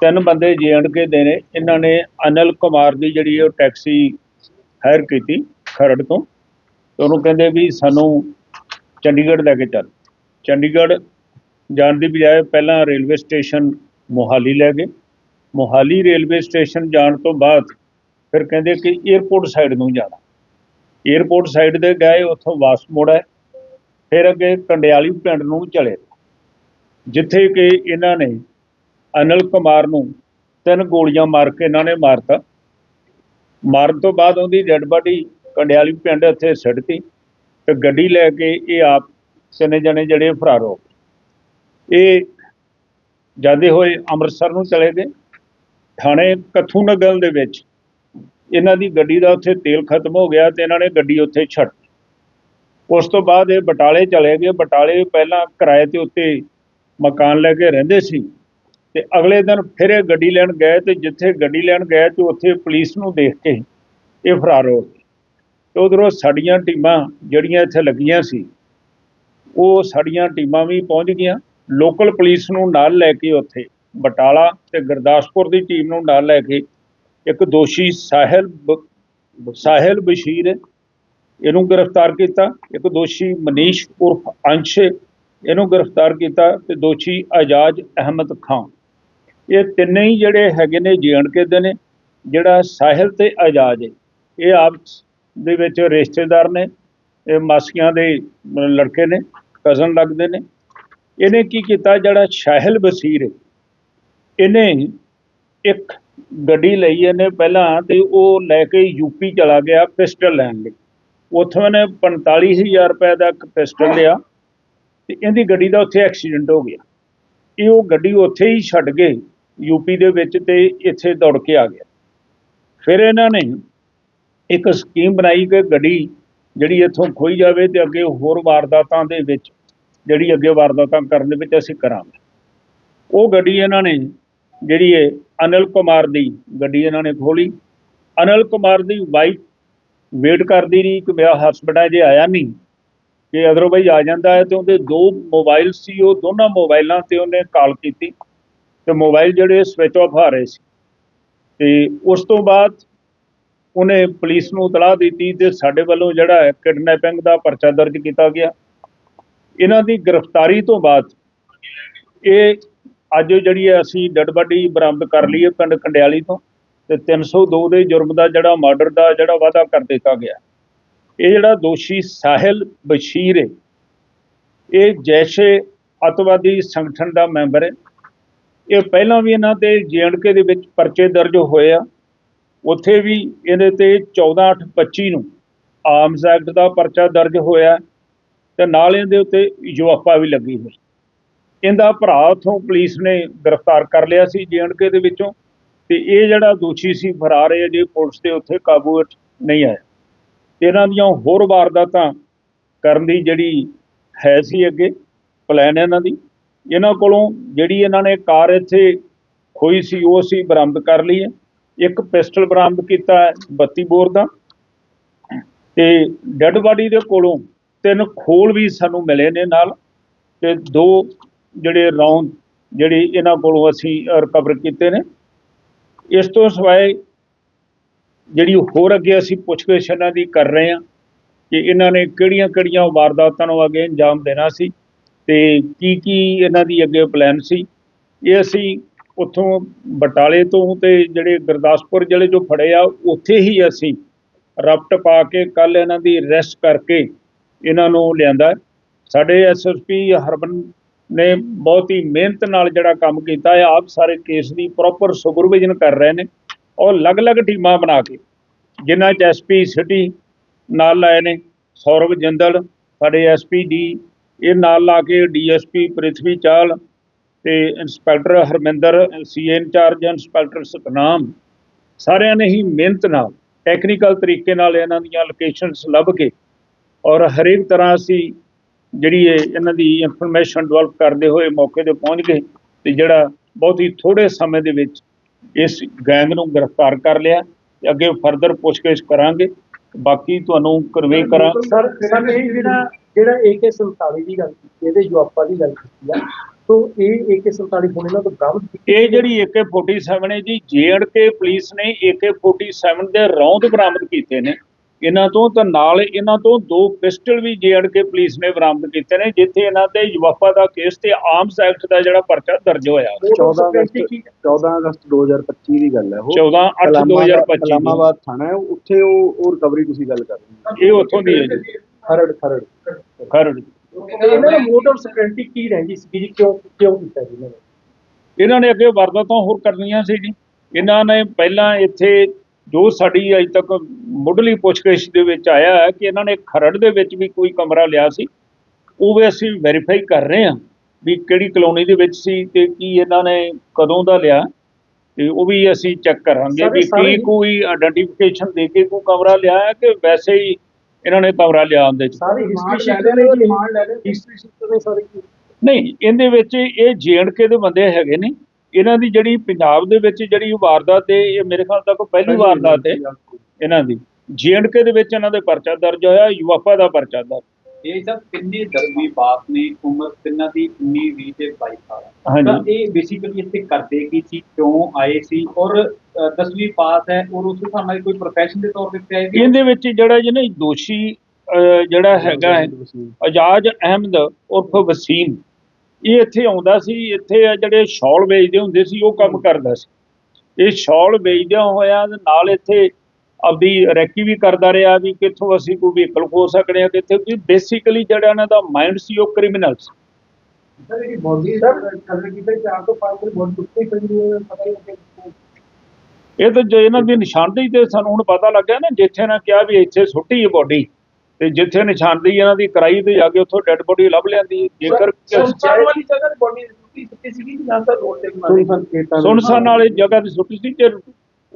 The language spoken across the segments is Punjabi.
ਤਿੰਨ ਬੰਦੇ ਕੇ ਦੇ ਨੇ। ਇਹਨਾਂ ਨੇ ਅਨਲ ਕੁਮਾਰ ਦੀ ਜਿਹੜੀ ਉਹ ਟੈਕਸੀ ਹਾਇਰ ਕੀਤੀ ਖਰੜ ਤੋਂ। ਤੇ ਉਹਨੂੰ ਕਹਿੰਦੇ ਵੀ ਸਾਨੂੰ ਚੰਡੀਗੜ੍ਹ ਲੈ ਕੇ ਚੱਲ। ਚੰਡੀਗੜ੍ਹ ਜਾਣ ਦੀ ਬਜਾਏ ਪਹਿਲਾਂ ਰੇਲਵੇ ਸਟੇਸ਼ਨ ਮੋਹਾਲੀ ਲੈ ਗਏ। ਮੋਹਾਲੀ ਰੇਲਵੇ ਸਟੇਸ਼ਨ ਜਾਣ ਤੋਂ ਬਾਅਦ ਫਿਰ ਕਹਿੰਦੇ ਕਿ 에어ਪੋਰਟ ਸਾਈਡ ਨੂੰ ਜਾਣਾ। 에어ਪੋਰਟ ਸਾਈਡ ਦੇ ਗਏ, ਉੱਥੋਂ ਵਾਪਸ ਮੋੜਾ ਫਿਰ ਅੱਗੇ ਕੰਡਿਆਲੀ ਪਿੰਡ ਨੂੰ ਚਲੇ ਜਿੱਥੇ ਕਿ ਇਹਨਾਂ ਨੇ ਅਨਿਲ ਕੁਮਾਰ ਨੂੰ ਤਿੰਨ ਗੋਲੀਆਂ ਮਾਰ ਕੇ ਇਹਨਾਂ ਨੇ ਮਾਰਤਾ। ਮਾਰਨ ਤੋਂ ਬਾਅਦ ਉਹਦੀ ਡੈੱਡ ਬਾਡੀ ਕੰਡਿਆਲੀ ਪਿੰਡ ਇੱਥੇ ਸਿੱਟਤੀ ਤੇ ਗੱਡੀ ਲੈ ਕੇ ਇਹ ਆਪ ਸਨੇ ਜਣੇ ਜਿਹੜੇ ਫਰਾਰ ਹੋ ਗਏ। ਇਹ ਜਾਂਦੇ ਹੋਏ ਅੰਮ੍ਰਿਤਸਰ ਨੂੰ ਚਲੇ ਗਏ। ਥਾਣੇ ਕੱਥੂ ਨਗਲ ਦੇ ਵਿੱਚ ਇਹਨਾਂ ਦੀ ਗੱਡੀ ਦਾ ਉੱਥੇ ਤੇਲ ਖਤਮ ਹੋ ਗਿਆ ਤੇ ਇਹਨਾਂ ਨੇ ਗੱਡੀ ਉੱਥੇ ਛੱਡ ਉਸ ਤੋਂ ਬਾਅਦ ਇਹ ਬਟਾਲੇ ਚਲੇ ਗਏ। ਬਟਾਲੇ ਪਹਿਲਾਂ ਕਿਰਾਏ ਤੇ ਉੱਤੇ ਮਕਾਨ ਲੈ ਕੇ ਰਹਿੰਦੇ ਸੀ। ਤੇ ਅਗਲੇ ਦਿਨ ਫਿਰ ਇਹ ਗੱਡੀ ਲੈਣ ਗਏ ਤੇ ਜਿੱਥੇ ਗੱਡੀ ਲੈਣ ਗਏ ਤੇ ਉੱਥੇ ਪੁਲਿਸ ਨੂੰ ਦੇਖ ਕੇ ਇਹ ਫਰਾਰ ਹੋ ਗਏ। ਤੇ ਉਧਰੋਂ ਸਾਡੀਆਂ ਟੀਮਾਂ ਜਿਹੜੀਆਂ ਇੱਥੇ ਲੱਗੀਆਂ ਸੀ, ਉਹ ਸਾਡੀਆਂ ਟੀਮਾਂ ਵੀ ਪਹੁੰਚ ਗਈਆਂ। ਲੋਕਲ ਪੁਲਿਸ ਨੂੰ ਨਾਲ ਲੈ ਕੇ ਉੱਥੇ ਬਟਾਲਾ ਤੇ ਗੁਰਦਾਸਪੁਰ ਦੀ ਟੀਮ ਨੂੰ ਨਾਲ ਲੈ ਕੇ ਇੱਕ ਦੋਸ਼ੀ ਸਾਹਿਲ ਬ- ਸਾਹਿਲ ਬਸ਼ੀਰ, ਇਹਨੂੰ ਗ੍ਰਿਫਤਾਰ ਕੀਤਾ। ਇੱਕ ਦੋਸ਼ੀ ਮਨੀਸ਼ ਉਰਫ ਅੰਸ਼, ਇਹਨੂੰ ਗ੍ਰਿਫਤਾਰ ਕੀਤਾ ਤੇ ਦੋਸ਼ੀ ਆਜ਼ਾਦ ਅਹਿਮਦ ਖਾਨ। ਇਹ ਤਿੰਨੇ ਹੀ ਜਿਹੜੇ ਹੈਗੇ ਨੇ ਕੇ ਦੇ ਨੇ, ਜਿਹੜਾ ਸਾਹਿਲ ਤੇ ਆਜ਼ਾਦ ਹੈ। ਇਹ ਆਪ ਦੇ ਵਿੱਚ ਰਿਸ਼ਤੇਦਾਰ ਨੇ, ਇਹ ਮਾਸੀਆਂ ਦੇ ਲੜਕੇ ਨੇ ਕਜ਼ਨ ਲੱਗਦੇ ਨੇ। ਇਹਨੇ ਕੀ ਕੀਤਾ, ਜਿਹੜਾ ਸਾਹਿਲ ਬਸੀਰ ਹੈ, ਇਹਨੇ ਇੱਕ ਗੱਡੀ ਲਈ ਇਹਨੇ ਪਹਿਲਾਂ ਤੇ ਉਹ ਲੈ ਕੇ ਯੂਪੀ ਚਲਾ ਗਿਆ ਪਿਸਟਲ ਲੈਣ ਲਈ। ਉੱਥੋਂ ਇਹਨੇ 45000 ਰੁਪਏ ਦਾ ਇੱਕ ਪਿਸਟਲ ਲਿਆ ਤੇ ਇਹਦੀ ਗੱਡੀ ਦਾ ਉੱਥੇ ਐਕਸੀਡੈਂਟ ਹੋ ਗਿਆ। ਇਹ ਉਹ ਗੱਡੀ ਉੱਥੇ ਹੀ ਛੱਡ ਗਏ ਯੂਪੀ ਦੇ ਵਿੱਚ ਤੇ ਇੱਥੇ ਦੌੜ ਕੇ ਆ ਗਿਆ। ਫਿਰ ਇਹਨਾਂ ਨੇ ਇੱਕ ਸਕੀਮ ਬਣਾਈ ਕਿ ਗੱਡੀ ਜਿਹੜੀ ਇੱਥੋਂ ਖੋਈ ਜਾਵੇ ਤੇ ਅੱਗੇ ਹੋਰ ਵਾਰਦਾਤਾਂ ਦੇ ਵਿੱਚ ਜਿਹੜੀ ਅੱਗੇ ਵਾਰਦਾਤਾਂ ਕਰਨ ਦੇ ਵਿੱਚ ਅਸੀਂ ਕਰਾਂਗੇ। ਉਹ ਗੱਡੀ ਇਹਨਾਂ ਨੇ ਜਿਹੜੀ ਹੈ ਅਨਿਲ ਕੁਮਾਰ ਦੀ ਗੱਡੀ ਇਹਨਾਂ ਨੇ ਖੋਲੀ। ਅਨਿਲ ਕੁਮਾਰ ਦੀ ਵਾਈਫ ਵੇਟ ਕਰਦੀ ਰਹੀ ਕਿ ਮੇਰਾ ਹਸਬੰਡ ਹੈ ਜੇ ਆਇਆ ਨਹੀਂ। ਕਿ ਅਦਰਵਾਈਜ਼ ਆ ਜਾਂਦਾ ਹੈ ਤੇ ਉਹਦੇ ਦੋ ਮੋਬਾਈਲ ਸੀ, ਉਹ ਦੋਨਾਂ ਮੋਬਾਈਲਾਂ ਤੇ ਉਹਨੇ ਕਾਲ ਕੀਤੀ। ਤੇ ਮੋਬਾਈਲ ਜਿਹੜੇ ਸਵਿਚ ਆਫ ਆ ਰਹੇ ਸੀ। ਤੇ ਉਸ ਤੋਂ ਬਾਅਦ ਉਹਨੇ ਪੁਲਿਸ ਨੂੰ ਤਲਾਹ ਦਿੱਤੀ ਤੇ ਸਾਡੇ ਵੱਲੋਂ ਜਿਹੜਾ ਹੈ ਕਿਡਨੈਪਿੰਗ ਦਾ ਪਰਚਾ ਦਰਜ ਕੀਤਾ ਗਿਆ। ਇਹਨਾਂ ਦੀ ਗ੍ਰਿਫਤਾਰੀ ਤੋਂ ਬਾਅਦ ਇਹ ਅੱਜ ਜਿਹੜੀ ਹੈ ਅਸੀਂ ਡੈਡ ਬਾਡੀ ਬਰਾਮਦ ਕਰ ਲਈ ਹੈ ਪਿੰਡ ਕੰਡਿਆਲੀ ਤੋਂ ਤੇ 302 ਦੇ ਜੁਰਮ ਦਾ ਜਿਹੜਾ ਮਰਡਰ ਦਾ ਜਿਹੜਾ ਵਾਅਦਾ ਕਰ ਦਿੱਤਾ ਗਿਆ। ਇਹ ਜਿਹੜਾ ਦੋਸ਼ੀ ਸਾਹਿਲ ਬਸ਼ੀਰ ਹੈ, ਇਹ ਜੈਸ਼ੇ ਅਤਵਾਦੀ ਸੰਗਠਨ ਦਾ ਮੈਂਬਰ ਹੈ। ਇਹ ਪਹਿਲਾਂ ਵੀ ਇਹਨਾਂ ਤੇ ਜੀਐਨਕੇ ਦੇ ਵਿੱਚ ਪਰਚੇ ਦਰਜ ਹੋਏ ਆ। ਉੱਥੇ ਵੀ ਇਹਦੇ ਤੇ 14/8/25 ਨੂੰ ਆਰਮਸ ਐਕਟ ਦਾ ਪਰਚਾ ਦਰਜ ਹੋਇਆ ਤੇ ਨਾਲ ਇਹਦੇ ਉੱਤੇ ਯੂਐਫਆ ਵੀ ਲੱਗੀ ਹੋਈ ਇਹਦਾ ਭਰਾ ਉਥੋਂ ਪੁਲਿਸ ਨੇ ਗ੍ਰਿਫਤਾਰ ਕਰ ਲਿਆ ਸੀ ਜੀਐਨਕੇ ਦੇ ਵਿੱਚੋਂ ਤੇ ਇਹ ਜਿਹੜਾ ਦੋਸ਼ੀ ਸੀ ਫਰਾਰ ਹੈ ਜੇ ਪੁਲਿਸ ਦੇ ਉੱਥੇ ਕਾਬੂ ਵਿੱਚ ਨਹੀਂ ਆਇਆ। ਇਹਨਾਂ ਦੀਆਂ ਹੋਰ ਵਾਰਦਾਤਾਂ ਕਰਨ ਦੀ ਜਿਹੜੀ ਹੈ ਸੀ ਅੱਗੇ ਪਲਾਨ ਇਹਨਾਂ ਦੀ। ਇਹਨਾਂ ਕੋਲੋਂ ਜਿਹੜੀ ਇਹਨਾਂ ਨੇ ਕਾਰ ਇੱਥੇ ਖੋਈ ਸੀ, ਉਹ ਅਸੀਂ ਬਰਾਮਦ ਕਰ ਲਈ ਹੈ। ਇੱਕ ਪਿਸਟਲ ਬਰਾਮਦ ਕੀਤਾ ਹੈ 32 ਬੋਰ ਦਾ। ਤੇ ਡੈੱਡ ਬਾਡੀ ਦੇ ਕੋਲੋਂ ਤਿੰਨ ਖੋਲ ਵੀ ਸਾਨੂੰ ਮਿਲੇ ਨੇ ਨਾਲ ਤੇ ਦੋ ਜਿਹੜੇ ਰੌਂਦ ਜਿਹੜੀ ਇਹਨਾਂ ਕੋਲੋਂ ਅਸੀਂ ਰਿਕਵਰ ਕੀਤੇ ਨੇ। ਇਸ ਤੋਂ ਸਿਵਾਏ ਜਿਹੜੀ ਹੋਰ ਅੱਗੇ ਅਸੀਂ ਪੁੱਛਗਿੱਛ ਇਹਨਾਂ ਦੀ ਕਰ ਰਹੇ ਹਾਂ ਕਿ ਇਹਨਾਂ ਨੇ ਕਿਹੜੀਆਂ-ਕਿਹੜੀਆਂ ਵਾਰਦਾਤਾਂ ਨੂੰ ਅੱਗੇ ਅੰਜਾਮ ਦੇਣਾ ਸੀ। ਤੇ ਕੀ ਕੀ ਇਹਨਾਂ ਦੀ ਅੱਗੇ ਪਲਾਨ ਸੀ? ਇਹ ਅਸੀਂ ਉੱਥੋਂ ਬਟਾਲੇ ਤੋਂ ਤੇ ਜਿਹੜੇ ਗੁਰਦਾਸਪੁਰ ਜ਼ਿਲ੍ਹੇ ਚੋਂ ਫੜੇ ਆ, ਉੱਥੇ ਹੀ ਅਸੀਂ ਰਪਟ ਪਾ ਕੇ ਕੱਲ ਇਹਨਾਂ ਦੀ ਅਰੈਸਟ ਕਰਕੇ ਇਹਨਾਂ ਨੂੰ ਲਿਆਂਦਾ। ਸਾਡੇ ਐਸਐਸਪੀ ਹਰਬਨ ਨੇ ਬਹੁਤ ਹੀ ਮਿਹਨਤ ਨਾਲ ਜਿਹੜਾ ਕੰਮ ਕੀਤਾ ਹੈ ਆਪ ਸਾਰੇ ਕੇਸ ਦੀ ਪ੍ਰੋਪਰ ਸੁਪਰਵਿਜ਼ਨ ਕਰ ਰਹੇ ਨੇ। ਔਰ ਅਲੱਗ-ਅਲੱਗ ਟੀਮਾਂ ਬਣਾ ਕੇ, ਜਿਨ੍ਹਾਂ ਚ ਐਸਪੀ ਸਿਟੀ ਨਾਲ ਲਾਏ ਨੇ, ਸੌਰਵ ਜਿੰਦਲ, ਸਾਡੇ ਐਸਪੀ ਡੀ ਇਹ ਨਾਲ ਲਾ ਕੇ ਡੀਐਸਪੀ ਪ੍ਰਿਥਵੀ ਚਾਲ ਤੇ inspector Harminder, CIA incharge inspector Satnam, ਸਾਰਿਆਂ ਨੇ ਹੀ ਮਿਹਨਤ ਨਾਲ, ਟੈਕਨੀਕਲ ਤਰੀਕੇ ਨਾਲ ਇਹਨਾਂ ਦੀਆਂ ਲੋਕੇਸ਼ਨਸ ਲੱਭ ਕੇ ਔਰ ਹਰੇਕ ਤਰ੍ਹਾਂ ਅਸੀਂ ਜਿਹੜੀ ਇਹਨਾਂ ਦੀ ਇਨਫੋਰਮੇਸ਼ਨ ਡਿਵੈਲਪ ਕਰਦੇ ਹੋਏ ਮੌਕੇ ਤੇ ਪਹੁੰਚ ਗਏ ਤੇ ਜਿਹੜਾ ਬਹੁਤ ਹੀ ਥੋੜੇ ਸਮੇਂ ਦੇ ਵਿੱਚ ਇਸ ਗੈਂਗ ਨੂੰ ਗ੍ਰਿਫਤਾਰ ਕਰ ਲਿਆ ਤੇ ਅੱਗੇ ਫਰਦਰ ਪੁੱਛਗਿੱਛ ਕਰਾਂਗੇ। ਬਾਕੀ ਤੁਹਾਨੂੰ ਕਰਵੇ ਕਰਾਂ ਸਰ ਜਿਹੜਾ ਜਿਹੜਾ AK47 ਦੀ ਗੱਲ ਕੀਤੀ ਇਹਦੇ ਜਵਾਬਾਂ ਦੀ ਗੱਲ ਕੀਤੀ ਆ ਤੋਂ ਇਹ AK47 ਹੁਣ ਇਹਨਾਂ ਤੋਂ ਬਰਾਮਦ ਕੀਤੀ ਇਹ ਜਿਹੜੀ AK47 ਹੈ ਜੀ ਕੇ ਪੁਲਿਸ ਨੇ AK47 ਦੇ ਰੌਂਦ ਬਰਾਮਦ ਕੀਤੇ ਨੇ। ਇਹਨਾਂ ਤੋਂ ਤਾਂ ਨਾਲ ਇਹਨਾਂ ਤੋਂ ਦੋ ਪਿਸਟਲ ਵੀ ਕੇ ਪੁਲਿਸ ਨੇ ਬਰਾਮਦ ਕੀਤੇ ਨੇ ਜਿੱਥੇ ਇਹਨਾਂ ਤੇ ਯੂਐਫਆ ਦਾ ਕੇਸ ਤੇ ਆਰਮਸ ਐਕਟ ਦਾ ਜਿਹੜਾ ਪਰਚਾ ਦਰਜ ਹੋਇਆ। 14 ਅਗਸਤ 14 ਅਗਸਤ 2025 ਦੀ ਗੱਲ ਹੈ ਉਹ। 14 8 ਇਸਲਾਮਾਬਾਦ- 2025 ਦੀ। ਇਸਲਾਮਾਬਾਦ ਥਾਣਾ ਹੈ ਉੱਥੇ ਉਹ ਰਿਕਵਰੀ ਤੁਸੀਂ ਗੱਲ ਕਰ ਰਹੇ ਇਹ ਉੱਥੋਂ ਦੀ ਹੈ ਜੀ। ਖਰੜ ਖਰੜ। ਖਰੜ। ਇਹਨਾਂ ਦਾ ਮੋਟਿਵ ਸਿਕਿਉਰਿਟੀ ਕੀ ਰਹਿੰਦੀ ਸੀ ਜੀ? ਕਿਉਂ ਕਿਉਂ ਕੀਤਾ ਜੀ ਇਹਨਾਂ ਨੇ? ਇਹਨਾਂ ਨੇ ਅੱਗੇ ਵਾਰਦਾਤਾਂ ਹੋਰ ਕਰਨੀਆਂ ਸੀ ਜੀ। ਇਹਨਾਂ ਨੇ ਪਹਿਲਾਂ ਇੱਥੇ ਜੋ ਸਾਡੀ ਅਜੇ ਤੱਕ ਮੁੱਢਲੀ ਪੁੱਛਗਿੱਛ ਦੇ ਵਿੱਚ ਆਇਆ ਹੈ ਕਿ ਇਹਨਾਂ ਨੇ ਖਰੜ ਦੇ ਵਿੱਚ ਵੀ ਕੋਈ ਕਮਰਾ ਲਿਆ ਸੀ। ਉਹ ਵੀ ਅਸੀਂ ਵੈਰੀਫਾਈ ਕਰ ਰਹੇ ਹਾਂ ਵੀ ਕਿਹੜੀ ਕਲੋਨੀ ਦੇ ਵਿੱਚ ਸੀ ਤੇ ਕੀ ਇਹਨਾਂ ਨੇ ਕਦੋਂ ਦਾ ਲਿਆ। ਤੇ ਉਹ ਵੀ ਅਸੀਂ ਚੈੱਕ ਕਰਾਂਗੇ ਵੀ ਕੀ ਕੋਈ ਆਇਡੈਂਟੀਫਿਕੇਸ਼ਨ ਦੇ ਕੇ ਕੋਈ ਕਮਰਾ ਲਿਆ ਹੈ ਕਿ ਵੈਸੇ ਹੀ ਇਹਨਾਂ ਨੇ ਕਮਰਾ ਲਿਆ ਉਹਦੇ 'ਚ। ਸਾਰੀ ਹਿਸਟਰੀ ਲੈ ਸ਼ੀਟ ਨੇ ਰਿਮਾਂਡ ਲੈ ਲੈਣੇ। ਹਿਸਟਰੀ ਸ਼ੀਟ ਨੇ ਸਾਰੇ ਨਹੀਂ ਇਹਦੇ ਵਿੱਚ ਇਹ ਕੇ ਦੇ ਬੰਦੇ ਹੈਗੇ ਨੇ। ਇਹਨਾਂ ਦੀ ਜਿਹੜੀ ਪੰਜਾਬ ਦੇ ਵਿੱਚ ਜਿਹੜੀ ਵਾਰਦਾਤ ਹੈ ਇਹ ਮੇਰੇ ਖਿਆਲ ਤੱਕ ਪਹਿਲੀ ਵਾਰਦਾਤ ਹੈ ਇਹਨਾਂ ਦੀ। ਕੇ ਦੇ ਵਿੱਚ ਇਹਨਾਂ ਦੇ ਪਰਚਾ ਦਰਜ ਹੋਇਆ ਯੂਐਫਆ ਦਾ ਪਰਚਾ ਦਰਜ। ਇਹ ਸਭ ਤਿੰਨੇ ਦਰਵੀ ਬਾਪ ਨੇ ਉਮਰ ਤਿੰਨਾਂ ਦੀ 19 20 ਤੇ 22 ਸਾਲ। ਤਾਂ ਇਹ ਬੇਸਿਕਲੀ ਇੱਥੇ ਕਰਦੇ ਕੀ ਸੀ ਕਿਉਂ ਆਏ ਸੀ? ਔਰ 10ਵੀਂ ਪਾਸ ਹੈ ਔਰ ਉਸ ਹਿਸਾਬ ਨਾਲ ਕੋਈ ਪ੍ਰੋਫੈਸ਼ਨ ਦੇ ਤੌਰ ਤੇ ਆਏ ਸੀ? ਇਹਦੇ ਵਿੱਚ ਜਿਹੜਾ ਜਿਹਨੇ ਦੋਸ਼ੀ ਅਹ, ਜਿਹੜਾ ਹੈਗਾ ਹੈ ਅਜਾਜ ਅਹਿਮਦ ਉਰਫ ਵਸੀਮ ਇਹ ਇੱਥੇ ਆਉਂਦਾ ਸੀ ਇੱਥੇ ਜਿਹੜੇ ਸ਼ਾਲ ਵੇਚਦੇ ਹੁੰਦੇ ਸੀ ਉਹ ਕੰਮ ਕਰਦਾ ਸੀ। ਇਹ ਸ਼ਾਲ ਵੇਚਦਿਆਂ ਹੋਇਆ ਨਾਲ ਇੱਥੇ ਆਪਦੀ ਰੈਕੀ ਵੀ ਕਰਦਾ ਰਿਹਾ ਵੀ ਕਿੱਥੋਂ ਅਸੀਂ ਕੋਈ ਵਹੀਕਲ ਖੋ ਸਕਦੇ ਹਾਂ ਕਿੱਥੇ ਵੀ ਬੇਸਿਕਲੀ ਜਿਹੜਾ ਇਹਨਾਂ ਦਾ ਮਾਈਂਡ ਸੀ ਉਹ ਕ੍ਰਿਮੀਨਲ ਸੀ। ਸਰ ਇਹ ਬੋਡੀ ਸਰ ਕਲਰ ਕੀਤਾ ਚਾਰ ਤੋਂ ਪੰਜ ਦਿਨ ਬਹੁਤ ਟੁੱਟੇ ਪਈ ਹੈ ਪਤਾ ਹੀ ਨਹੀਂ ਇਹ ਤਾਂ ਜੇ ਇਹਨਾਂ ਦੀ ਨਿਸ਼ਾਨਦੇਹੀ ਤੇ ਸਾਨੂੰ ਹੁਣ ਪਤਾ ਲੱਗਿਆ ਨਾ ਜਿੱਥੇ ਇਹਨਾਂ ਕਿਹਾ ਵੀ ਇੱਥੇ ਸੁੱਟੀ ਹੈ ਬੋਡੀ ਤੇ ਜਿੱਥੇ ਨਿਸ਼ਾਨਦੇਹੀ ਇਹਨਾਂ ਦੀ ਕਰਾਈ ਤੇ ਜਾ ਕੇ ਉੱਥੋਂ ਡੈੱਡ ਬੋਡੀ ਲੱਭ ਲਿਆਂਦੀ ਹੈ। ਜੇਕਰ ਸੰਚਾਰ ਵਾਲੀ ਜਗ੍ਹਾ ਤੇ ਬੋਡੀ ਟੁੱਟੀ ਟੁੱਟੀ ਸੀਗੀ ਜਾਂ ਤਾਂ ਰੋਡ ਤੇ ਦੇ ਸੁਨਸਾਨ ਵਾਲੀ ਜਗ੍ਹਾ ਤੇ ਸੁੱਟੀ ਸੀ ਜੇ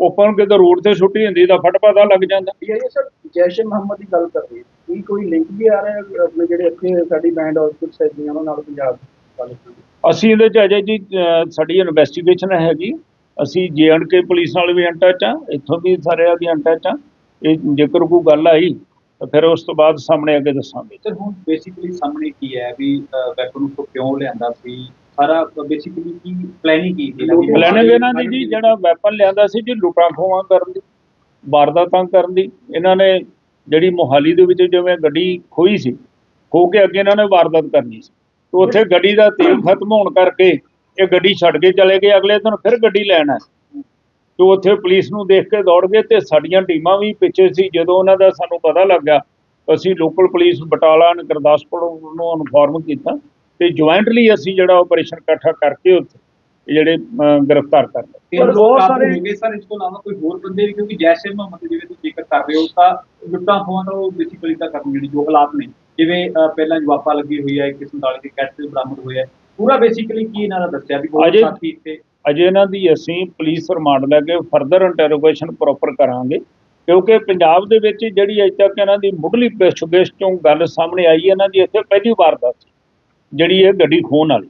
ਓਪਨ ਕਿਤੇ ਰੋਡ ਤੇ ਸੁੱਟੀ ਹੁੰਦੀ ਤਾਂ ਫਟ ਪਤਾ ਲੱਗ ਜਾਂਦਾ। ਇਹ ਸਰ ਜੈਸ਼ ਮੁਹੰਮਦ ਦੀ ਗੱਲ ਕਰ ਰਹੀ ਹੈ। ਕੀ ਕੋਈ ਲਿੰਕ ਵੀ ਆ ਰਿਹਾ ਹੈ ਆਪਣੇ ਜਿਹੜੇ ਇੱਥੇ ਸਾਡੀ ਬੈਂਡ ਆਊਟਫਿਟ ਸੈਦੀਆਂ ਉਹਨਾਂ ਨਾਲ ਪੰਜਾਬ ਅਸੀਂ ਇਹਦੇ ਚ ਅਜੇ ਜੀ ਸਾਡੀ ਇਨਵੈਸਟੀਗੇਸ਼ਨ ਹੈਗੀ। ਅਸੀਂ ਕੇ ਪੁਲਿਸ ਨਾਲ ਵੀ ਟੱਚ ਆ ਇੱਥੋਂ ਵੀ ਸਾਰੇ ਦੀ ਟੱਚ ਆ ਇਹ ਜੇਕਰ ਕੋਈ ਗੱਲ ਆਈ ਤਾਂ ਫਿਰ ਉਸ ਤੋਂ ਬਾਅਦ ਸਾਹਮਣੇ ਅੱਗੇ ਦੱਸਾਂਗੇ। ਸਰ ਹੁਣ ਬੇਸਿਕਲੀ ਸਾਹਮਣੇ ਕੀ ਹੈ ਵੀ ਵੈਪਨ ਨੂੰ ਕਿਉਂ ਲਿਆਂਦਾ ਸੀ? ਸਾਰਾ ਬੇਸਿਕਲੀ ਕੀ ਪਲੈਨਿੰਗ ਕੀ ਸੀ? ਪਲੈਨਿੰਗ ਇਹਨਾਂ ਦੀ ਜੀ ਜਿਹੜਾ ਵੈਪਨ ਲਿਆਂਦਾ ਸੀ ਜੀ ਲੁੱਟਾਂ ਖੋਹਾਂ ਕਰਨ ਦੀ ਵਾਰਦਾਤਾਂ ਕਰਨ ਦੀ ਇਹਨਾਂ ਨੇ ਜਿਹੜੀ ਮੋਹਾਲੀ ਦੇ ਵਿੱਚ ਜਿਵੇਂ ਗੱਡੀ ਖੋਈ ਸੀ ਖੋ ਕੇ ਅੱਗੇ ਇਹਨਾਂ ਨੇ ਵਾਰਦਾਤ ਕਰਨੀ ਸੀ। ਤੇ ਉੱਥੇ ਗੱਡੀ ਦਾ ਤੇਲ ਖਤਮ ਹੋਣ ਕਰਕੇ ਇਹ ਗੱਡੀ ਛੱਡ ਕੇ ਚਲੇ ਗਏ ਅਗਲੇ ਦਿਨ ਫਿਰ ਗੱਡੀ ਲੈਣ ਆਏ। ਤੇ ਉੱਥੇ ਪੁਲਿਸ ਨੂੰ ਦੇਖ ਕੇ ਦੌੜ ਗਏ ਤੇ ਸਾਡੀਆਂ ਟੀਮਾਂ ਵੀ ਪਿੱਛੇ ਸੀ। ਜਦੋਂ ਉਹਨਾਂ ਦਾ ਸਾਨੂੰ ਪਤਾ ਲੱਗਾ ਅਸੀਂ ਲੋਕਲ ਪੁਲਿਸ ਬਟਾਲਾ ਨੇ ਗੁਰਦਾਸਪੁਰ ਨੂੰ ਇਨਫੋਰਮ ਕੀਤਾ। ਤੇ ਜੁਆਇੰਟਲੀ ਅਸੀਂ ਜਿਹੜਾ ਆਪਰੇਸ਼ਨ ਇਕੱਠਾ ਕਰਕੇ ਉੱਥੇ ਜਿਹੜੇ ਗ੍ਰਿਫਤਾਰ ਕਰ ਲਏ। ਪਰ ਬਹੁਤ ਸਾਰੇ- ਹੋ ਗਏ ਸਰ ਇਸ ਤੋਂ ਇਲਾਵਾ ਕੋਈ ਹੋਰ ਬੰਦੇ ਵੀ ਕਿਉਂਕਿ ਜੈਸੇ ਮੁਹੰਮਦ ਜਿਵੇਂ ਤੁਸੀਂ ਜ਼ਿਕਰ ਕਰ ਰਹੇ ਹੋ ਤਾਂ ਲੁੱਟਾਂ ਖੋਹਾਂ ਦਾ ਉਹ ਬੇਸਿਕਲੀ ਤਾਂ ਕਰਨ ਜਿਹੜੀ ਜੋ ਹਾਲਾਤ ਨੇ। ਜਿਵੇਂ ਅਹ, ਪਹਿਲਾਂ ਜਵਾਪਾ ਲੱਗੀ ਹੋਈ ਹੈ 147 ਦੀ ਕੈਟ ਬਰਾਮਦ ਹੋਇਆ ਹੈ। ਪੂਰਾ ਬੇਸਿਕਲੀ ਕੀ ਇਹਨਾਂ ਦਾ ਦੱਸਿਆ ਵੀ ਹੋਰ ਅਜੇ- ਸਾਥੀ ਇੱਥੇ? ਅਜੇ ਇਹਨਾਂ ਦੀ ਅਸੀਂ ਪੁਲਿਸ ਰਿਮਾਂਡ ਲੈ ਕੇ ਫਰਦਰ ਇੰਟਰੋਗੇਸ਼ਨ ਪ੍ਰੋਪਰ ਕਰਾਂਗੇ। ਕਿਉਂਕਿ ਪੰਜਾਬ ਦੇ ਵਿੱਚ ਜਿਹੜੀ ਅਜੇ ਤੱਕ ਇਹਨਾਂ ਦੀ ਮੁੱਢਲੀ ਪੁੱਛਗਿੱਛ ਚੋਂ ਗੱਲ ਸਾਹਮਣੇ ਆਈ ਹੈ ਇਹਨਾਂ ਦੀ ਇੱਥੇ ਪਹਿਲੀ ਵਾਰਦਾਤ ਸੀ। ਜਿਹੜੀ ਇਹ ਗੱਡੀ ਖੋਹਣ ਵਾਲੀ।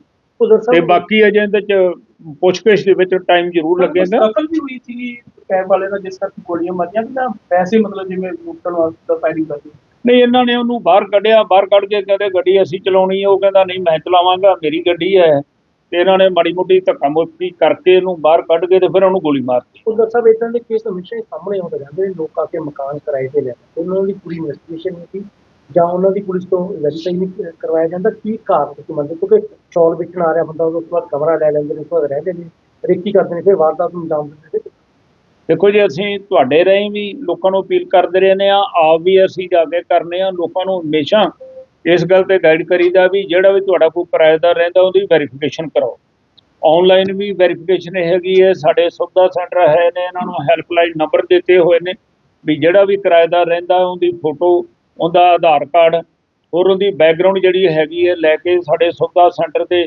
ਤੇ ਬਾਕੀ ਅਜੇ ਇਹਦੇ ਚ ਪੁੱਛਗਿੱਛ ਦੇ ਵਿੱਚ ਟਾਈਮ ਜ਼ਰੂਰ ਲੱਗੇਗਾ। ਸਫਲ ਵੀ ਹੋਈ ਸੀ ਕੈਬ ਵਾਲੇ ਦਾ ਜਿਸ ਕਰਕੇ ਗੋਲੀਆਂ ਮਾਰੀਆਂ ਕਿ ਨਾ ਪੈਸੇ ਮਤਲਬ ਜਿਵੇਂ ਲੁੱਟਣ ਵਾਸਤੇ ਫਾਇਰਿੰਗ ਕਰਦੀ ਨਹੀਂ ਇਹਨਾਂ ਨੇ ਉਹਨੂੰ ਬਾਹਰ ਕੱਢਿਆ ਬਾਹਰ ਕੱਢ ਕੇ ਕਹਿੰਦੇ ਗੱਡੀ ਅਸੀਂ ਚਲਾਉਣੀ ਹੈ ਉਹ ਕਹਿੰਦਾ ਨਹੀਂ ਮੈਂ ਚਲਾਵਾਂਗਾ ਮੇਰੀ ਗੱਡੀ ਹੈ। ਤੇ ਇਹਨਾਂ ਨੇ ਮਾੜੀ ਮੋਟੀ ਧੱਕਾ ਮੁੱਕੀ ਕਰਕੇ ਇਹਨੂੰ ਬਾਹਰ ਕੱਢ ਕੇ ਤੇ ਫਿਰ ਉਹਨੂੰ ਗੋਲੀ ਮਾਰਤੀ। ਉਧਰ ਸਾਹਿਬ ਇਦਾਂ ਦੇ ਕੇਸ ਹਮੇਸ਼ਾ ਹੀ ਸਾਹਮਣੇ ਆਉਂਦੇ ਰਹਿੰਦੇ ਲੋਕ ਕੇ ਮਕਾਨ ਕਿਰਾਏ ਤੇ ਲੈਂਦੇ ਉਹਨਾਂ ਦੀ ਪੂਰੀ ਇਨਵੈਸਟੀਗੇਸ਼ਨ ਨਹੀਂ ਸੀ। ਜਾਂ ਉਹਨਾਂ ਦੀ ਪੁਲਿਸ ਤੋਂ ਵੈਰੀਫਾਈ ਨਹੀਂ ਕਰਵਾਇਆ ਜਾਂਦਾ, ਕੀ ਕਾਰਨ ਤੁਸੀਂ ਮੰਨਦੇ ਕਿਉਂਕਿ ਸ਼ੌਲ ਵੇਚਣ ਆ ਰਿਹਾ ਬੰਦਾ ਉਸ ਤੋਂ ਬਾਅਦ ਕਮਰਾ ਲੈ ਲੈਂਦੇ ਨੇ, ਉਸ ਤੋਂ ਬਾਅਦ ਰਹਿੰਦੇ ਨੇ ਰੇਕੀ ਕਰਦੇ ਨੇ, ਫਿਰ ਵਾਰਦਾਤ ਨੂੰ ਅੰਜਾਮ ਦਿੰਦੇ ਨੇ। ਦੇਖੋ ਜੀ, ਅਸੀਂ ਤੁਹਾਡੇ ਰਾਹੀਂ ਵੀ ਲੋਕਾਂ ਨੂੰ ਅਪੀਲ ਕਰਦੇ ਰਹਿੰਦੇ ਆ ਆਪ ਵੀ ਅਸੀਂ ਜਾ ਕੇ ਕਰਨੇ ਆ ਲੋਕਾਂ ਨੂੰ ਹਮੇਸ਼ਾ ਇਸ ਗੱਲ ਤੇ ਗਾਈਡ ਕਰੀਦਾ ਵੀ ਜਿਹੜਾ ਵੀ ਤੁਹਾਡਾ ਕੋਈ ਕਿਰਾਏਦਾਰ ਰਹਿੰਦਾ, ਉਹਦੀ ਵੈਰੀਫਿਕੇਸ਼ਨ ਕਰਾਓ। ਆਨਲਾਈਨ ਵੀ ਵੈਰੀਫਿਕੇਸ਼ਨ ਹੈਗੀ ਹੈ, ਸਾਡੇ ਸੁਵਿਧਾ ਸੈਂਟਰ ਹੈ ਨੇ, ਇਹਨਾਂ ਨੂੰ ਹੈਲਪਲਾਈਨ ਨੰਬਰ ਦਿੱਤੇ ਹੋਏ ਨੇ, ਵੀ ਜਿਹੜਾ ਵੀ ਕਿਰਾਏਦਾਰ ਰਹਿੰਦਾ, ਉਹਦੀ ਫੋਟੋ ਉਹਦਾ ਆਧਾਰ ਕਾਰਡ, ਹੋਰ ਉਹਦੀ ਬੈਕਗ੍ਰਾਉਂਡ ਜਿਹੜੀ ਹੈਗੀ ਹੈ, ਲੈ ਕੇ ਸਾਡੇ ਸੁਵਿਧਾ ਸੈਂਟਰ ਤੇ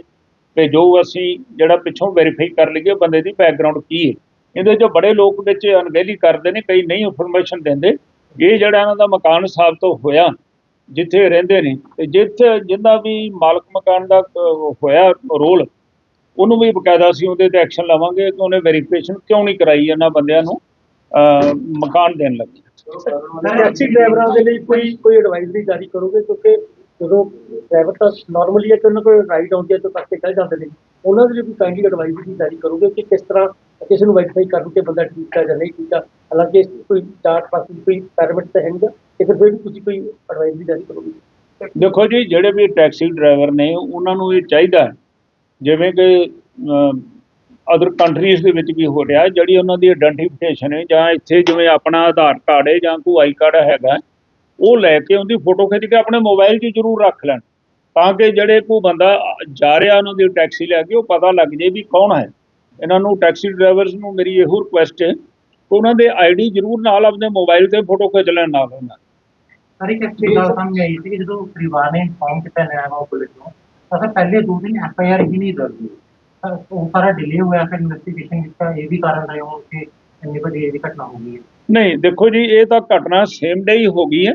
ਭੇਜੋ, ਅਸੀਂ ਜਿਹੜਾ ਪਿੱਛੋਂ ਵੈਰੀਫਾਈ ਕਰ ਲਈਏ ਬੰਦੇ ਦੀ ਬੈਕਗ੍ਰਾਉਂਡ ਕੀ ਹੈ। ਇਹਦੇ 'ਚ ਬੜੇ ਲੋਕ ਵਿੱਚ ਅਣਗਹਿਲੀ ਕਰਦੇ ਨੇ, ਕਈ ਨਹੀਂ ਇਨਫੋਰਮੇਸ਼ਨ ਦਿੰਦੇ। ਇਹ ਜਿਹੜਾ ਇਹਨਾਂ ਦਾ ਮਕਾਨ ਸਾਬਤ ਹੋਇਆ, ਜਿੱਥੇ ਰਹਿੰਦੇ ਨੇ, ਤੇ ਜਿੱਥੇ ਜਿੰਦਾ ਵੀ ਮਾਲਕ ਮਕਾਨ ਦਾ ਹੋਇਆ ਰੋਲ, ਉਹਨੂੰ ਵੀ ਬਕਾਇਦਾ ਸੀ ਉਹਦੇ ਤੇ ਐਕਸ਼ਨ ਲਵਾਂਗੇ ਕਿ ਉਹਨੇ ਵੈਰੀਫਿਕੇਸ਼ਨ ਕਿਉਂ ਨਹੀਂ ਕਰਾਈ ਇਹਨਾਂ ਬੰਦਿਆਂ ਨੂੰ ਮਕਾਨ ਦੇਣ ਲੱਗੇ। ਟੈਕਸੀ ਡਰਾਈਵਰਾਂ ਦੇ ਲਈ ਕੋਈ ਕੋਈ ਐਡਵਾਈਜ਼ਰੀ ਜਾਰੀ ਕਰੋਗੇ? ਕਿਉਂਕਿ ਜਦੋਂ ਡਰਾਈਵਰ ਤਾਂ ਨਾਰਮਲੀ ਹੈ ਕਿ ਉਹਨਾਂ ਕੋਲ ਰਾਈਡ ਆਉਂਦੀ ਹੈ ਤਾਂ ਕਰਕੇ ਚੱਲ ਜਾਂਦੇ ਨੇ। ਉਹਨਾਂ ਦੇ ਲਈ ਵੀ ਕਾਈਂਡਲੀ ਐਡਵਾਈਸ ਜਾਰੀ ਕਰੋਗੇ ਕਿ ਕਿਸ ਤਰ੍ਹਾਂ ਕਿਸੇ ਨੂੰ ਵੈਰੀਫਾਈ ਕਰਨ ਕਿ ਬੰਦਾ ਠੀਕ ਹੈ ਜਾਂ ਨਹੀਂ ਠੀਕ ਆ? ਹਾਲਾਂਕਿ ਇਸ 'ਚ ਕੋਈ ਡਾਟ ਪਾਸ ਕੋਈ ਪੈਰਾਮੀਟਰ ਤਾਂ ਹੈ ਨਹੀਂ ਗਾ ਫਿਰ ਵੀ ਤੁਸੀਂ ਕੋਈ ਐਡਵਾਈਸ ਜਾਰੀ ਕਰੋਗੇ? ਦੇਖੋ ਜੀ, ਜਿਹੜੇ ਵੀ ਟੈਕਸੀ ਡਰਾਈਵਰ ਨੇ, ਉਹਨਾਂ ਨੂੰ ਇਹ ਚਾਹੀਦਾ ਜਿਵੇਂ ਕਿ ਅਦਰ ਕੰਟਰੀਜ਼ ਦੇ ਵਿੱਚ ਵੀ ਹੋ ਰਿਹਾ ਜਿਹੜੀ ਉਹਨਾਂ ਦੀ ਆਇਡੈਂਟੀਫਿਕੇਸ਼ਨ ਹੈ, ਜਾਂ ਇੱਥੇ ਜਿਵੇਂ ਆਪਣਾ ਆਧਾਰ ਕਾਰਡ ਹੈ ਜਾਂ ਕੋਈ ਆਈ ਕਾਰਡ ਹੈਗਾ ਉਹ ਲੈ ਕੇ ਉਹਦੀ ਫੋਟੋ ਖਿੱਚ ਕੇ ਆਪਣੇ ਮੋਬਾਈਲ 'ਚ ਜ਼ਰੂਰ ਰੱਖ ਲੈਣ, ਤਾਂ ਕਿ ਜਿਹੜੇ ਕੋਈ ਬੰਦਾ ਜਾ ਰਿਹਾ ਉਹਨਾਂ ਦੀ ਟੈਕਸੀ ਲੈ ਕੇ, ਉਹ ਪਤਾ ਲੱਗ ਜੇ ਵੀ ਕੌਣ ਹੈ। ਇਹਨਾਂ ਨੂੰ ਟੈਕਸੀ ਡਰਾਈਵਰਸ ਨੂੰ ਮੇਰੀ ਇਹੋ ਰਿਕੁਐਸਟ ਹੈ ਕਿ ਉਹਨਾਂ ਦੇ ਆਈਡੀ ਜ਼ਰੂਰ ਨਾਲ ਆਪਣੇ ਮੋਬਾਈਲ ਤੇ ਫੋਟੋ ਖਿੱਚ ਲੈਣ ਨਾਲ ਉਹਨਾਂ। ਸਰ, ਇੱਕ ਐਕਚੁਅਲੀ ਗੱਲ ਸਾਹਮਣੇ ਆਈ ਸੀ ਕਿ ਜਦੋਂ ਪਰਿਵਾਰ ਨੇ ਇਨਫੋਰਮ ਕੀਤਾ ਨਿਆਮਾ ਪੁਲਿਸ ਨੂੰ, ਤਾਂ ਪਹਿਲੇ ਦੋ ਦਿਨ ਐਫ ਆਈ ਆਰ ਹੀ ਨਹੀਂ ਦਰਜ ਹੋਈ। ਸਰ ਉਹ ਸਾਰਾ ਡਿਲੇ ਹੋਇਆ, ਫਿਰ ਇਨਵੈਸਟੀਗੇਸ਼ਨ ਵਿੱਚ ਇਹ ਵੀ ਕਾਰਨ ਰਹੇ ਹੋਣ ਕਿ ਇੰਨੀ ਵੱਡੀ ਇਹ ਵੀ ਘਟਨਾ ਹੋ ਨਹੀਂ, ਦੇਖੋ ਜੀ, ਇਹ ਤਾਂ ਘਟਨਾ ਸੇਮ ਡੇ ਹੀ ਹੋ ਗਈ ਹੈ।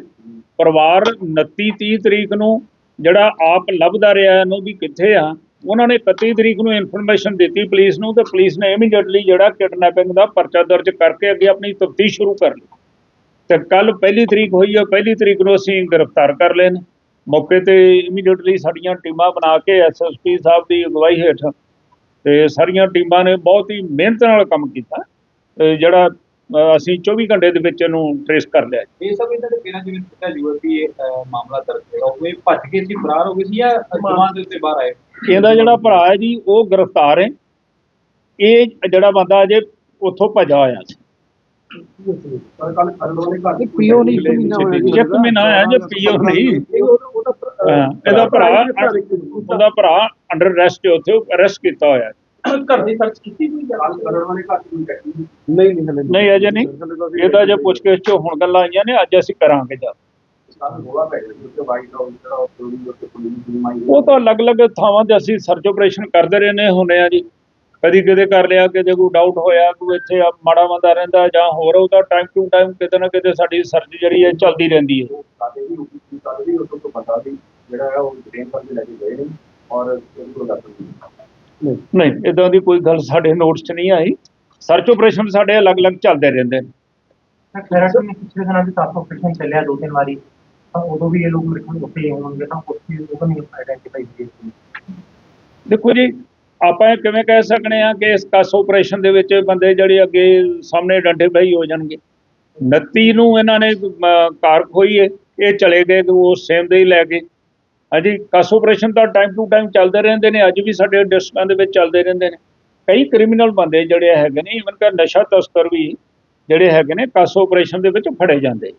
ਪਰਿਵਾਰ 29 30 ਤਰੀਕ ਨੂੰ ਜਿਹੜਾ ਆਪ ਲੱਭਦਾ ਰਿਹਾ ਇਹਨੂੰ ਵੀ ਕਿੱਥੇ ਆ? ਉਹਨਾਂ ਨੇ 31 ਤਰੀਕ ਨੂੰ ਇਨਫੋਰਮੇਸ਼ਨ ਦਿੱਤੀ ਪੁਲਿਸ ਨੂੰ ਤੇ ਪੁਲਿਸ ਨੇ ਇਮੀਡੀਏਟਲੀ ਜਿਹੜਾ ਕਿਡਨੈਪਿੰਗ ਦਾ ਪਰਚਾ ਦਰਜ ਕਰਕੇ ਅੱਗੇ ਆਪਣੀ ਤਫਤੀਸ਼ ਸ਼ੁਰੂ ਕਰ ਲਈ। ਤੇ ਕੱਲ ਪਹਿਲੀ ਤਰੀਕ ਹੋਈ ਹੈ, ਪਹਿਲੀ ਤਰੀਕ ਨੂੰ ਅਸੀਂ ਗ੍ਰਿਫਤਾਰ ਕਰ ਲਏ ਨੇ। ਮੌਕੇ ਤੇ ਇਮੀਡੀਏਟਲੀ ਸਾਡੀਆਂ ਟੀਮਾਂ ਬਣਾ ਕੇ ਐਸਐਸਪੀ ਸਾਹਿਬ ਦੀ ਅਗਵਾਈ ਹੇਠ ਤੇ ਸਾਰੀਆਂ ਟੀਮਾਂ ਨੇ ਬਹੁਤ ਹੀ ਮਿਹਨਤ ਨਾਲ ਕੰਮ ਕੀਤਾ ਜਿਹੜਾ ਅਸੀਂ 24 ਘੰਟੇ ਦੇ ਵਿੱਚ ਇਹਨੂੰ ਟ੍ਰੇਸ ਕਰ ਲਿਆ ਇਹ ਸਭ ਇਹਨਾਂ ਦੇ ਪੇਰਾਂ ਜਿਵੇਂ ਵੀ ਇਹ ਅਹ, ਮਾਮਲਾ ਦਰਜ ਹੋਇਆ ਉਹ ਭੱਜ ਕੇ ਸੀ ਫਰਾਰ ਹੋ ਗਏ ਸੀ ਜਾਂ ਜਮਾਨ ਦੇ ਉੱਤੇ ਬਾਹਰ ਆਏ? ਇਹਦਾ ਜਿਹੜਾ ਭਰਾ ਹੈ ਜੀ ਉਹ ਗ੍ਰਿਫਤਾਰ ਹੈ। ਇਹ ਜਿਹੜਾ ਬੰਦਾ ਅਜੇ ਉੱਥੋਂ ਭੱਜਾ ਹੋਇਆ ਸੀ। ਪਰ ਕੱਲ ਖਰੜੋਂ ਦੇ ਘਰ ਪੀਓ ਨਹੀਂ। ਇੱਕ ਮਹੀਨਾ ਹੋਇਆ ਜੇ ਪੀਓ ਨਹੀਂ। ਭਰਾ- ਇਹਦਾ। ਉਹਦਾ ਭਰਾ ਅੰਡਰ ਅਰੈਸਟ ਉੱਥੇ ਅਰੈਸਟ ਕੀਤਾ ਹੋਇਆ ਘਰ ਦੀ ਸਰਚ ਕੀਤੀ ਹੋਈ ਕੱਲ ਖਰੜੋਂ ਦੇ ਘਰ ਕੋਈ ਟੈਕਸੀ ਨਹੀਂ। ਨਹੀਂ ਹਲੇ ਨਹੀਂ ਅਜੇ ਨਹੀਂ। ਇਹ ਤਾਂ ਜੇ ਪੁੱਛਗਿੱਛ ਚ ਹੁਣ ਗੱਲਾਂ ਆਈਆਂ ਨੇ ਅੱਜ ਅਸੀਂ ਕਰਾਂਗੇ ਜਾ। ਉਹ ਉਹ ਤਾਂ ਅਲੱਗ-ਅਲੱਗ ਥਾਵਾਂ ਤੇ ਅਸੀਂ ਸਰਚ ਆਪਰੇਸ਼ਨ ਕਰਦੇ ਰਹੇ ਨੇ ਹੁੰਨੇ ਆ ਜੀ। ਕਦੀ ਕਿਤੇ ਕਰ ਲਿਆ ਕਿਤੇ ਕੋਈ ਡਾਊਟ ਹੋਇਆ ਕੋਈ ਇੱਥੇ ਮਾੜਾ ਮੰਦਾ ਰਹਿੰਦਾ ਜਾਂ ਹੋਰ ਉਹਦਾ ਟਾਈਮ ਟੂ ਟਾਈਮ ਕਿਤੇ ਨਾ ਕਿਤੇ ਸਾਡੀ ਸਰਚ ਜਿਹੜੀ ਹੈ ਚੱਲਦੀ ਰਹਿੰਦੀ ਹੈ। ਸਾਡੇ ਵੀ ਉਪਰ ਸਾਡੇ ਵੀ ਉਸ ਤੋਂ ਪਤਾ ਸੀ ਜਿਹੜਾ ਹੈ ਉਹ ਟ੍ਰੇਨ ਪਰ ਲੈ ਕੇ ਗਏ ਨੇ। ਨਹੀਂ ਇਦਾਂ ਦੀ ਕੋਈ ਗੱਲ ਸਾਡੇ ਨੋਟਸ 'ਚ ਨਹੀਂ ਆਈ। ਸਰਚ ਆਪਰੇਸ਼ਨ ਸਾਡੇ ਅਲੱਗ-ਅਲੱਗ ਚੱਲਦੇ ਰਹਿੰਦੇ ਨੇ। ਸਰ ਖੈਰਾ ਦੇਖੋ ਜੀ ਆਪਾਂ ਇਹ ਕਿਵੇਂ ਕਹਿ ਸਕਨੇ ਆ ਕਿ ਇਸ ਕਸ ਆਪਰੇਸ਼ਨ ਦੇ ਵਿੱਚ ਬੰਦੇ ਜਿਹੜੇ ਅੱਗੇ ਸਾਹਮਣੇ ਡੰਡੇ ਆਈਡੈਂਟੀਫਾਈ ਹੋ ਜਾਣਗੇ। 29 ਨੂੰ ਇਹਨਾਂ ਨੇ ਕਾਰ ਖੋਈ ਇਹ ਚਲੇ ਗਏ ਉਹ ਸੇਮ ਦੇ ਹੀ ਲੈ ਕੇ ਹਾਂਜੀ, ਕਸ ਆਪਰੇਸ਼ਨ ਤਾਂ ਟਾਈਮ ਟੂ ਟਾਈਮ ਚੱਲਦੇ ਰਹਿੰਦੇ ਨੇ, ਅੱਜ ਵੀ ਸਾਡੇ ਡਿਸਟ੍ਰਿਕਟਾਂ ਦੇ ਵਿੱਚ ਚੱਲਦੇ ਰਹਿੰਦੇ ਨੇ। ਕਈ ਕ੍ਰਿਮੀਨਲ ਬੰਦੇ ਜਿਹੜੇ ਹੈਗੇ ਨੇ ਇਵਨ ਕਿ ਨਸ਼ਾ ਤਸਕਰ ਵੀ ਜਿਹੜੇ ਹੈਗੇ ਨੇ, ਕਸ ਆਪਰੇਸ਼ਨ ਦੇ ਵਿੱਚ ਫੜੇ ਜਾਂਦੇ।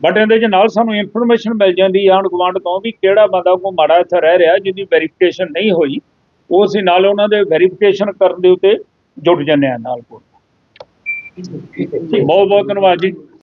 ਬਟ ਇਹਦੇ ਚ ਨਾਲ ਸਾਨੂੰ ਇਨਫੋਰਮੇਸ਼ਨ ਮਿਲ ਜਾਂਦੀ ਆਂਢ ਗੁਆਂਢ ਤੋਂ ਵੀ ਕਿਹੜਾ ਬੰਦਾ ਕੋਈ ਮਾੜਾ ਇੱਥੇ ਰਹਿ ਰਿਹਾ, ਜਿਹਦੀ ਵੈਰੀਫਿਕੇਸ਼ਨ ਨਹੀਂ ਹੋਈ, ਉਹ ਅਸੀਂ ਨਾਲ ਉਹਨਾਂ ਦੇ ਵੈਰੀਫਿਕੇਸ਼ਨ ਕਰਨ ਦੇ ਉੱਤੇ ਜੁਟ ਜੰਨੇ ਆ ਨਾਲ ਕੋਲ। ਬਹੁਤ ਬਹੁਤ ਧੰਨਵਾਦ ਜੀ।